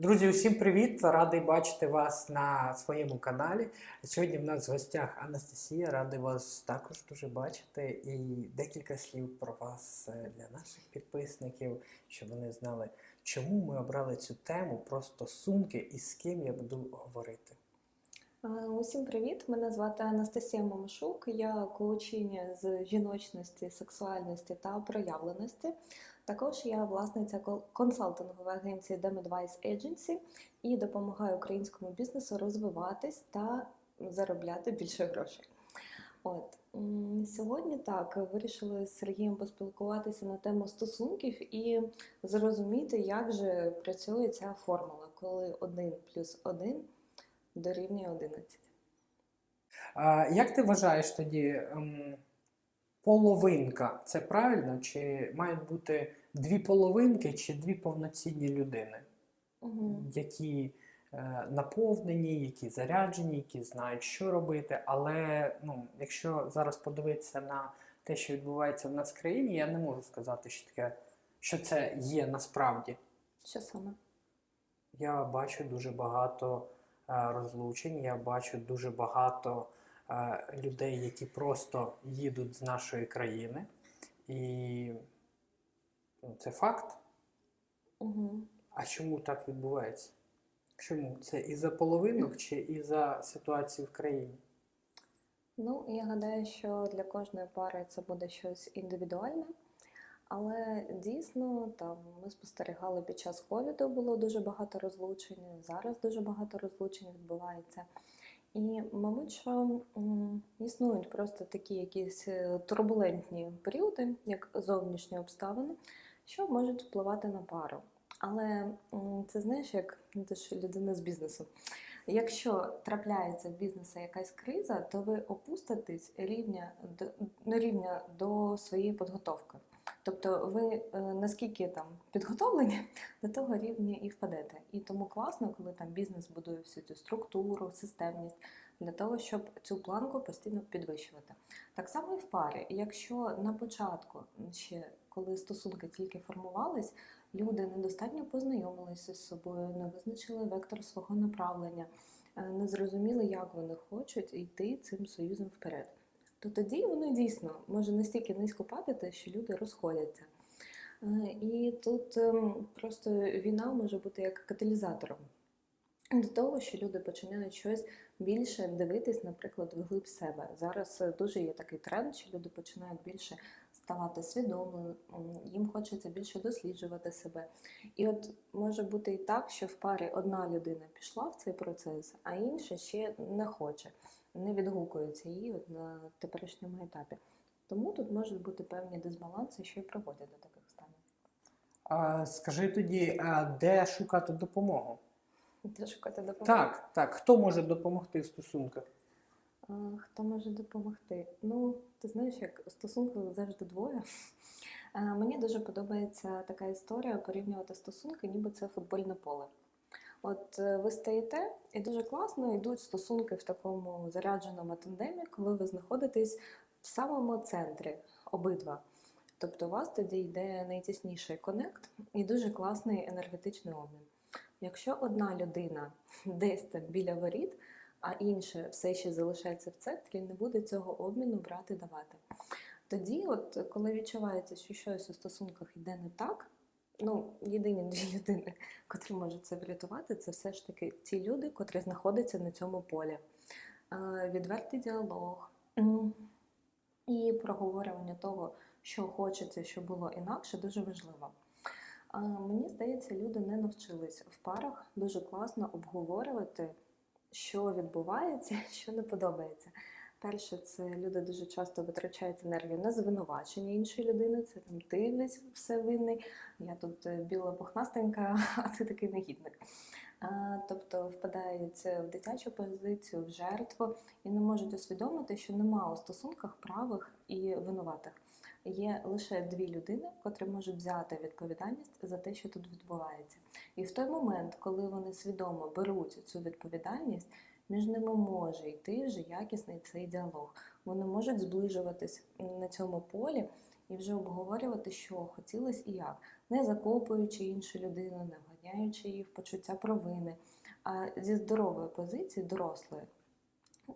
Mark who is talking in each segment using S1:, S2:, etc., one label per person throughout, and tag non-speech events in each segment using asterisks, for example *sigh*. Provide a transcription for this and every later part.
S1: Друзі, усім привіт! Радий бачити вас на своєму каналі. Сьогодні в нас в гостях Анастасія. Радий вас також дуже бачити. І декілька слів про вас е, для наших підписників, щоб вони знали, чому ми обрали цю тему про стосунки і з ким я буду говорити.
S2: Е, Усім привіт! Мене звати Анастасія Момашук. Я коучиня з жіночності, сексуальності та проявленості. Також я власниця консалтингової агенції Dem Advice Agency і допомагаю українському бізнесу розвиватись та заробляти більше грошей. От сьогодні так вирішили з Сергієм поспілкуватися на тему стосунків і зрозуміти, як же працює ця формула, коли один плюс один дорівнює 11.
S1: А, як ти вважаєш тоді, ем, половинка це правильно? Чи мають бути дві половинки, чи дві повноцінні людини?
S2: Угу.
S1: які е, наповнені, які заряджені, які знають, що робити. Але ну, якщо зараз подивитися на те, що відбувається в нас в країні, я не можу сказати, що таке, що це є насправді.
S2: Що саме?
S1: Я бачу дуже багато е, розлучень, я бачу дуже багато е, людей, які просто їдуть з нашої країни. І це факт.
S2: Угу.
S1: А чому так відбувається? Чому? Це із-за половинок чи із-за ситуації в країні?
S2: Ну, я гадаю, що для кожної пари це буде щось індивідуальне. Але дійсно, там ми спостерігали під час ковіду було дуже багато розлучень. Зараз дуже багато розлучень відбувається. І, мабуть, що існують просто такі якісь е, турбулентні періоди, як зовнішні обставини, що можуть впливати на пару. Але це знаєш, як ну, ти ж людина з бізнесу. Якщо трапляється в бізнесі якась криза, то ви опуститесь рівня до, на рівня до своєї підготовки. Тобто ви е, наскільки там підготовлені, до того рівня і впадете. І тому класно, коли там бізнес будує всю цю структуру, системність для того, щоб цю планку постійно підвищувати. Так само і в парі. Якщо на початку, ще коли стосунки тільки формувались, люди недостатньо познайомилися з собою, не визначили вектор свого направлення, е, не зрозуміли, як вони хочуть йти цим союзом вперед. То тоді воно дійсно може настільки низько падати, що люди розходяться. Е, І тут ем, просто війна може бути як каталізатором до того, що люди починають щось більше дивитись, наприклад, вглиб себе. Зараз е, дуже є такий тренд, що люди починають більше ставати свідомими, м, їм хочеться більше досліджувати себе. І от може бути і так, що в парі одна людина пішла в цей процес, а інша ще не хоче, не відгукується їй от на теперішньому етапі. Тому тут можуть бути певні дисбаланси, що й приводять до таких станів.
S1: А, скажи тоді, а де шукати допомогу?
S2: Де шукати допомогу?
S1: Так, так. Хто може допомогти в стосунках?
S2: Хто може допомогти? Ну, ти знаєш, як стосунки завжди двоє. Мені дуже подобається така історія порівнювати стосунки, ніби це футбольне поле. От е, ви стоїте, і дуже класно йдуть стосунки в такому зарядженому тандемі, коли ви знаходитесь в самому центрі обидва. Тобто у вас тоді йде найтісніший конект і дуже класний енергетичний обмін. Якщо одна людина *laughs* десь там біля воріт, а інше все ще залишається в центрі, не буде цього обміну брати давати. Тоді, от коли відчувається, що щось у стосунках йде не так, ну єдині дві *laughs* людини, котрі можуть це врятувати, це все ж таки ті люди, котрі знаходяться на цьому полі. Відвертий діалог і проговорювання того, що хочеться, щоб було інакше, дуже важливо. Мені здається, люди не навчились в парах дуже класно обговорювати, що відбувається, *laughs* що не подобається. Перше, це люди дуже часто витрачають енергію на звинувачення іншої людини. Це там ти весь все винний. Я тут е, біла пухнастенька, *laughs* а ти такий негідник. Тобто впадають в дитячу позицію, в жертву і не можуть усвідомити, що нема у стосунках правих і винуватих. Є лише дві людини, котрі можуть взяти відповідальність за те, що тут відбувається. І в той момент, коли вони свідомо беруть цю відповідальність, між ними може йти вже якісний цей діалог. Вони можуть зближуватись на цьому полі і вже обговорювати, що хотілося і як, не закопуючи іншу людину, не заганяючи її в почуття провини, а зі здорової позиції, дорослої,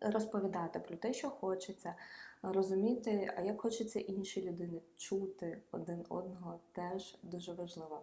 S2: розповідати про те, що хочеться, розуміти, а як хочеться інші людини, чути один одного теж дуже важливо.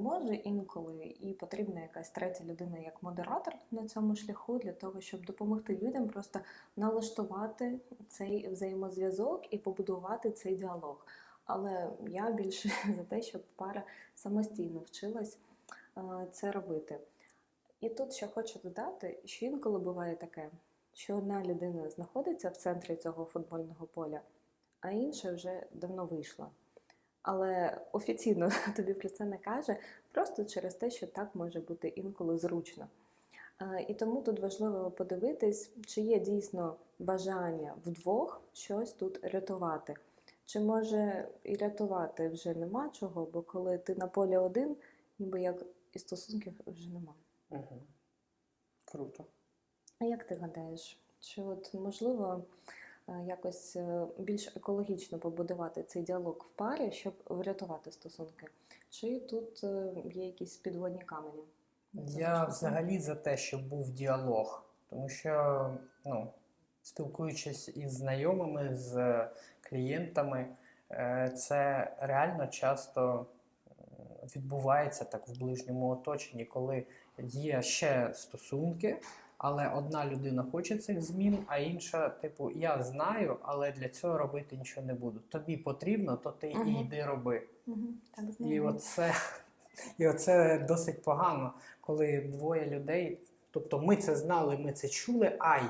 S2: Може інколи і потрібна якась третя людина як модератор на цьому шляху для того, щоб допомогти людям просто налаштувати цей взаємозв'язок і побудувати цей діалог. Але я більше *laughs* за те, щоб пара самостійно вчилась це робити. І тут ще хочу додати, що інколи буває таке, що одна людина знаходиться в центрі цього футбольного поля, а інша вже давно вийшла. Але офіційно *laughs* тобі про це не каже, просто через те, що так може бути інколи зручно. Е, І тому тут важливо подивитись, чи є дійсно бажання вдвох щось тут рятувати. Чи може і рятувати вже нема чого, бо коли ти на полі один, ніби як і стосунків вже нема.
S1: Угу. Круто.
S2: А як ти гадаєш, чи от можливо е, якось е, більш екологічно побудувати цей діалог в парі, щоб врятувати стосунки? Чи тут е, є якісь підводні камені?
S1: Я взагалі за те, щоб був діалог, тому що, ну, спілкуючись із знайомими, з клієнтами, це реально часто відбувається так в ближньому оточенні, коли є ще стосунки, але одна людина хоче цих змін, а інша, типу, я знаю, але для цього робити нічого не буду. Тобі потрібно, то ти
S2: Мгм.
S1: і йди роби.
S2: Угу, так
S1: І оце, *laughs* і оце досить погано, коли двоє людей, тобто ми це знали, ми це чули, ай.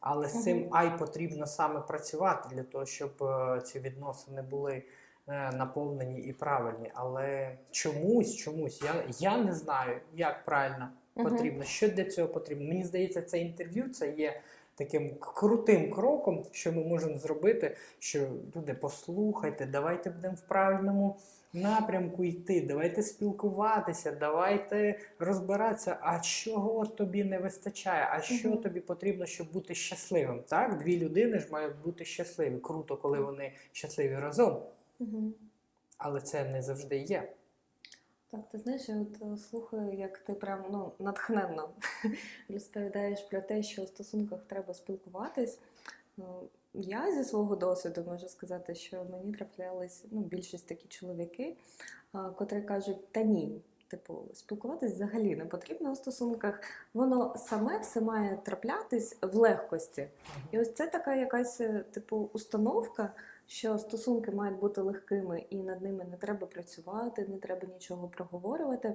S1: Але з цим ай потрібно саме працювати для того, щоб е, ці відносини були наповнені і правильні. Але чомусь, чомусь, я, я не знаю, як правильно потрібно, що для цього потрібно. Мені здається, це інтерв'ю це є таким крутим кроком, що ми можемо зробити, що люди, послухайте, давайте будемо в правильному напрямку йти, давайте спілкуватися, давайте розбиратися, а чого тобі не вистачає, а що тобі потрібно, щоб бути щасливим. Так, дві людини ж мають бути щасливі. Круто, коли вони щасливі разом,
S2: Угу.
S1: але це не завжди є.
S2: Так, ти знаєш, я от е, слухаю, як ти прям ну, натхненно *laughs* розповідаєш про те, що в стосунках треба спілкуватись. Ну, Я зі свого досвіду можу сказати, що мені траплялись ну, більшість такі чоловіки, котрі кажуть, та ні, типу, спілкуватись взагалі не потрібно у стосунках, воно саме все має траплятись в легкості. І ось це така якась е, типу установка, що стосунки мають бути легкими і над ними не треба працювати, не треба нічого проговорювати.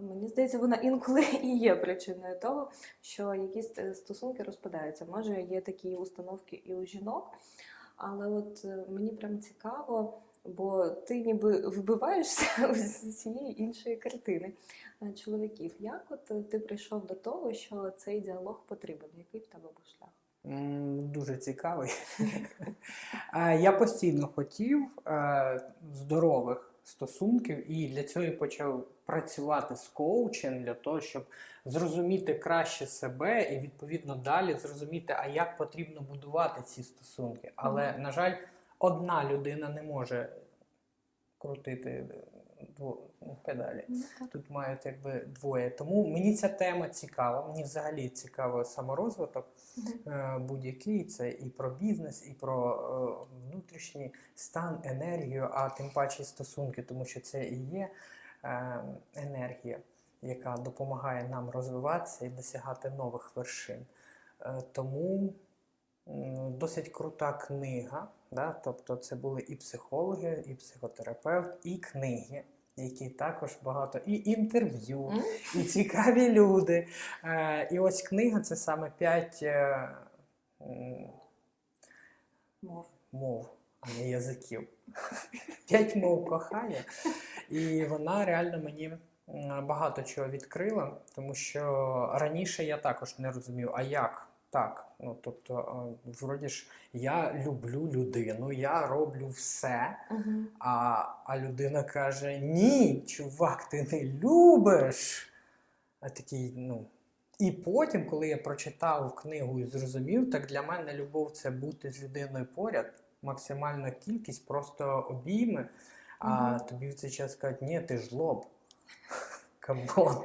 S2: Мені здається, вона інколи і є причиною того, що якісь е, стосунки розпадаються. Може, є такі установки і у жінок, але от е, мені прям цікаво, бо ти ніби вбиваєшся *laughs* з цієї іншої картини е, чоловіків. Як от е, ти прийшов до того, що цей діалог потрібен? Який в тебе був шлях?
S1: Дуже цікавий. *laughs* Я постійно хотів е, здорових стосунків і для цього і почав працювати з коучем для того, щоб зрозуміти краще себе і відповідно далі зрозуміти, а як потрібно будувати ці стосунки. Але, на жаль, одна людина не може крутити педалі.
S2: Ну.
S1: Тут мають якби двоє. Тому мені ця тема цікава. Мені взагалі цікаво саморозвиток е, будь-який. Це і про бізнес, і про е, внутрішній стан, енергію, а тим паче і стосунки, тому що це і є е, енергія, яка допомагає нам розвиватися і досягати нових вершин. Тому досить крута книга. Да? Тобто це були і психологи, і психотерапевт, і книги. Які також багато і інтерв'ю, і цікаві люди. Е, і ось книга це саме п'ять е,
S2: Мов.
S1: мов, а не язиків. П'ять мов кохання. І вона реально мені багато чого відкрила, тому що раніше я також не розумів, а як так. Ну, тобто, е, вроді ж, я люблю людину, я роблю все.
S2: Мгм.
S1: А, а людина каже: Ні, чувак, ти не любиш. А такий, ну. І потім, коли я прочитав книгу і зрозумів, так для мене любов це бути з людиною поряд, максимальна кількість, просто обійми. А
S2: Мгм.
S1: тобі в цей час кажуть, ні, ти жлоб. Камон.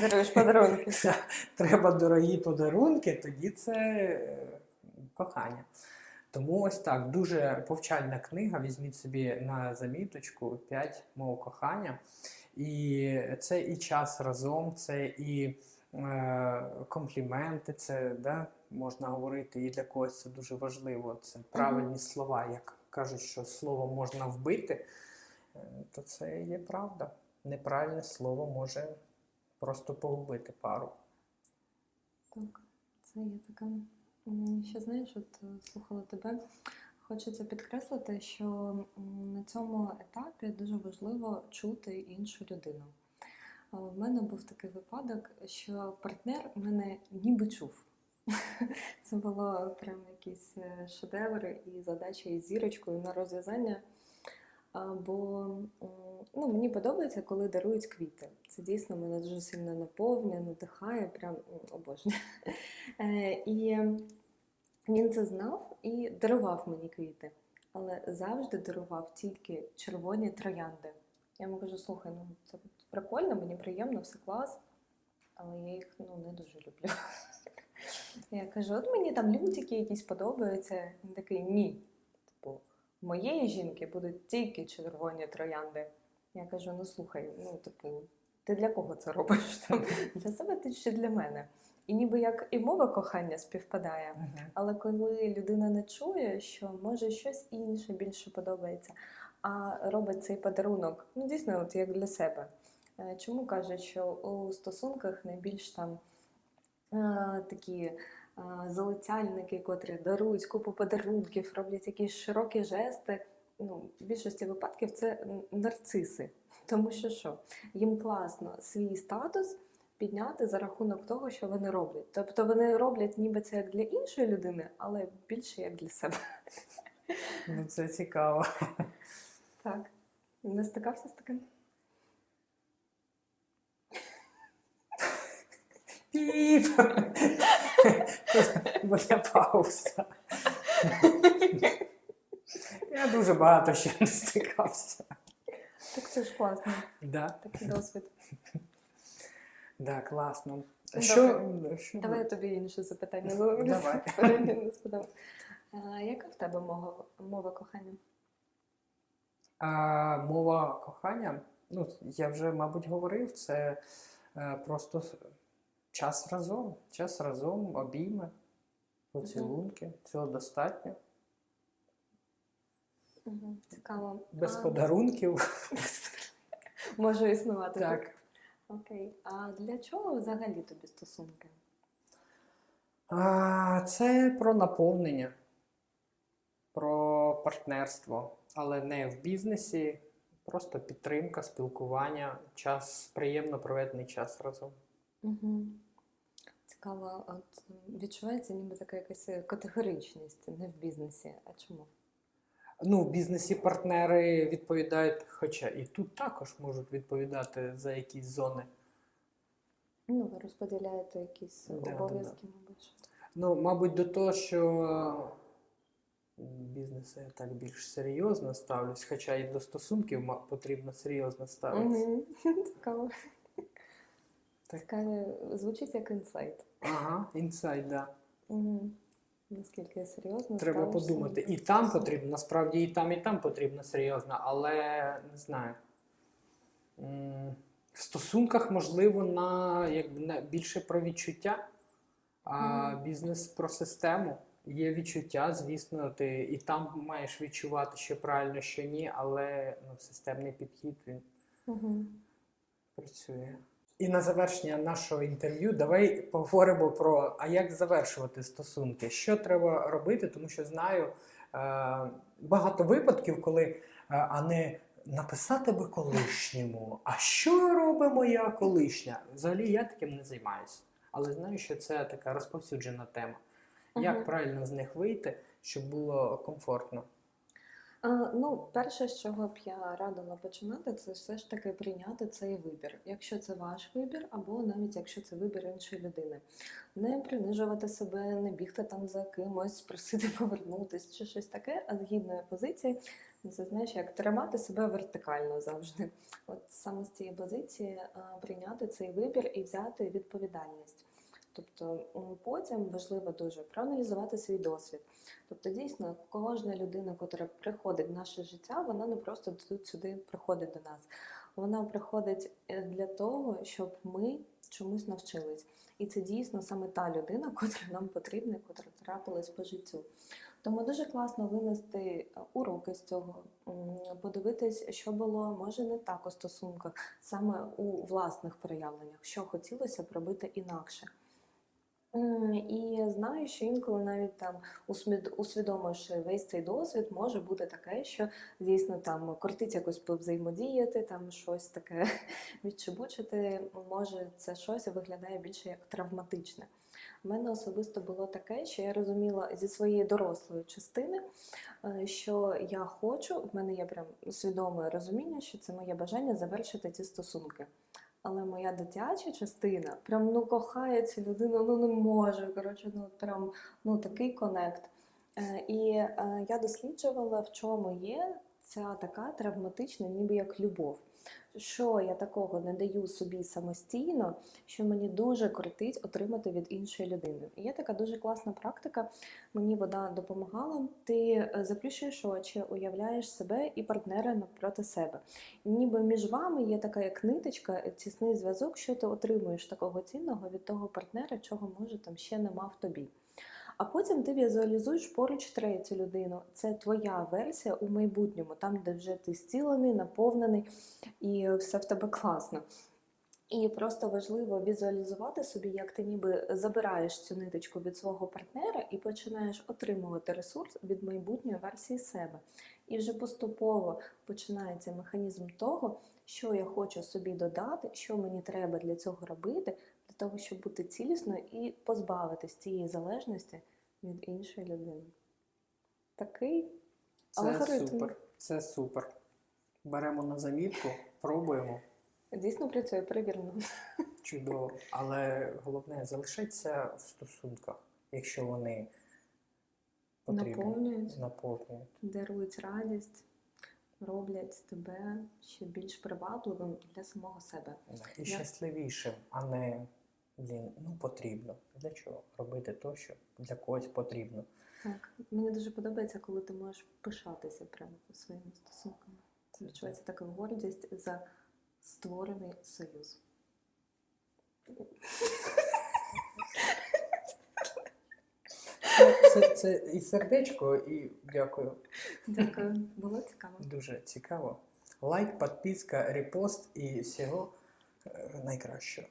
S2: Даруєш подарунки. *laughs*
S1: Треба дорогі подарунки, тоді це е, кохання. Тому ось так, дуже повчальна книга. Візьміть собі на заміточку 5 мов кохання. І це і час разом, це і е, компліменти, це да, можна говорити, і для когось це дуже важливо. Це правильні слова. Як кажуть, що слово можна вбити, е, то це є правда. Неправильне слово може просто погубити пару.
S2: Так, це є така. Ще знаєш, от е, слухала тебе. Хочеться підкреслити, що на цьому етапі дуже важливо чути іншу людину. В мене був такий випадок, що партнер мене ніби чув. *laughs* Це було прям якийсь е, шедевр і задача із зірочкою на розв'язання. Бо ну, мені подобається, коли дарують квіти. Це дійсно мене дуже сильно наповнює, надихає, прям м, обожнюю. *laughs* Е, І він це знав і дарував мені квіти, але завжди дарував тільки червоні троянди. Я йому кажу, слухай, ну це прикольно, мені приємно, все клас, але я їх ну, не дуже люблю. *laughs* Я кажу, от мені там лютики якісь подобаються. Він такий ні. Типу, моєї жінки будуть тільки червоні троянди. Я кажу: ну слухай, ну типу, ти для кого це робиш? *laughs* Там, для себе ти чи для мене? І ніби як і мова кохання співпадає. Але коли людина не чує, що може щось інше більше подобається, а робить цей подарунок, ну дійсно, от як для себе. Е, Чому кажуть, що у стосунках найбільш там е, такі залицяльники, котрі дарують купу подарунків, роблять якісь широкі жести. Ну, в більшості випадків це нарциси. Тому що що? Їм класно свій статус підняти за рахунок того, що вони роблять. Тобто вони роблять ніби це як для іншої людини, але більше як для себе.
S1: Ну, це цікаво.
S2: Так. Не стикався з таким?
S1: Піп! Буде пауза. Я дуже багато ще не стикався.
S2: Так це ж класно.
S1: Да,
S2: Такий досвід.
S1: да, класно.
S2: Ну,
S1: Що, що
S2: Давай я тобі інше запитання. Ну,
S1: Давай. *laughs*
S2: А, Яка в тебе мова, мова кохання?
S1: А, мова кохання, ну, я вже, мабуть, говорив, це е, просто час разом. Час разом, обійми, поцілунки. Цього достатньо.
S2: Угу. Цікаво.
S1: Без
S2: А,
S1: подарунків. *laughs*
S2: Може існувати.
S1: Так.
S2: Окей. А для чого взагалі тобі стосунки?
S1: А, Це про наповнення, про партнерство, але не в бізнесі, просто підтримка, спілкування, час, приємно проведений час разом.
S2: Угу. Цікаво, от відчувається ніби така якась категоричність не в бізнесі. А чому?
S1: Ну, в бізнесі партнери відповідають, хоча і тут також можуть відповідати за якісь зони.
S2: Ну, ви розподіляєте якісь
S1: Да, да, да.
S2: обов'язки, мабуть.
S1: Ну, мабуть, до того, що бізнес я так більш серйозно ставлюсь, хоча і до стосунків потрібно серйозно ставитися. *laughs*
S2: Цікаво.
S1: Так.
S2: Цікаво. Звучить як інсайт.
S1: Ага, інсайд, да.
S2: Угу. Наскільки серйозно
S1: Треба
S2: ставишся
S1: подумати. І там потрібно, насправді і там, і там потрібно серйозно, але не знаю. В стосунках, можливо, на, якби, на більше про відчуття, а бізнес про систему. Є відчуття, звісно, ти і там маєш відчувати, що правильно, що ні, але ну, системний підхід він
S2: Угу.
S1: працює. І на завершення нашого інтерв'ю давай поговоримо про а як завершувати стосунки, що треба робити, тому що знаю е, багато випадків, коли е, а не написати би колишньому, а що робить моя колишня? Взагалі я таким не займаюся, але знаю, що це така розповсюджена тема. Як правильно з них вийти, щоб було комфортно?
S2: Ну, перше, з чого б я радила починати, це все ж таки прийняти цей вибір. Якщо це ваш вибір, або навіть якщо це вибір іншої людини. Не принижувати себе, не бігти там за кимось, просити *laughs* повернутись чи щось таке, а згідної позиції Це знаєш, як тримати себе вертикально завжди. От саме з цієї позиції прийняти цей вибір і взяти відповідальність. Тобто потім важливо дуже проаналізувати свій досвід. Тобто, дійсно, кожна людина, яка приходить в наше життя, вона не просто тут сюди приходить до нас. Вона приходить е, для того, щоб ми чомусь навчились. І це дійсно саме та людина, *laughs* котра нам потрібна, котра трапилась по життю. Тому дуже класно винести е, уроки з цього, подивитись, що було може не так у стосунках, саме у власних проявленнях, що хотілося б робити інакше. І знаю, що інколи навіть там усвідомивши весь цей досвід, може бути таке, що дійсно там кортить якось повзаємодіяти, там щось таке *laughs* відчебучити, може це щось виглядає більше як травматичне. У мене особисто було таке, що я розуміла зі своєї дорослої частини, е, що я хочу, в мене є прям свідоме розуміння, що це моє бажання завершити ці стосунки. Але моя дитяча частина прям ну кохає цю людину, ну не може. Коротше, ну прям ну такий конект. Е, І е, я досліджувала, в чому є ця така травматична, ніби як любов. Що я такого не даю собі самостійно, що мені дуже кортить отримати від іншої людини. І є така дуже класна практика. Мені вода допомагала. Ти е, заплющуєш очі, уявляєш себе і партнера навпроти себе. Ніби між вами є така як ниточка, е, тісний зв'язок, що ти отримуєш такого цінного від того партнера, чого може там ще нема в тобі. А потім ти візуалізуєш поруч третю людину. Це твоя версія у майбутньому, там, де вже ти зцілений, наповнений і все в тебе класно. І просто важливо візуалізувати собі, як ти ніби забираєш цю ниточку від свого партнера і починаєш отримувати ресурс від майбутньої версії себе. І вже поступово починається механізм того, що я хочу собі додати, що мені треба для цього робити, того, щоб бути цілісною і позбавитись цієї залежності від іншої людини. Такий
S1: Це
S2: алгоритм.
S1: супер. Це супер. Беремо на замітку, пробуємо.
S2: Дійсно працює, перевірено.
S1: Чудово. Але головне залишаться в стосунках, якщо вони потрібні.
S2: Наповнюють.
S1: Наповнюють.
S2: дарують радість, роблять тебе ще більш привабливим для самого себе.
S1: І
S2: Я-
S1: щасливішим, а не блін, ну потрібно. Для чого? Робити то, що для когось потрібно.
S2: Так, мені дуже подобається, коли ти можеш пишатися прямо своїми стосунками. Це відчувається така гордість за створений союз.
S1: Це, це, це і сердечко, і дякую.
S2: Дякую, було цікаво.
S1: Дуже цікаво. Лайк, підписка, репост і всього е, найкращого.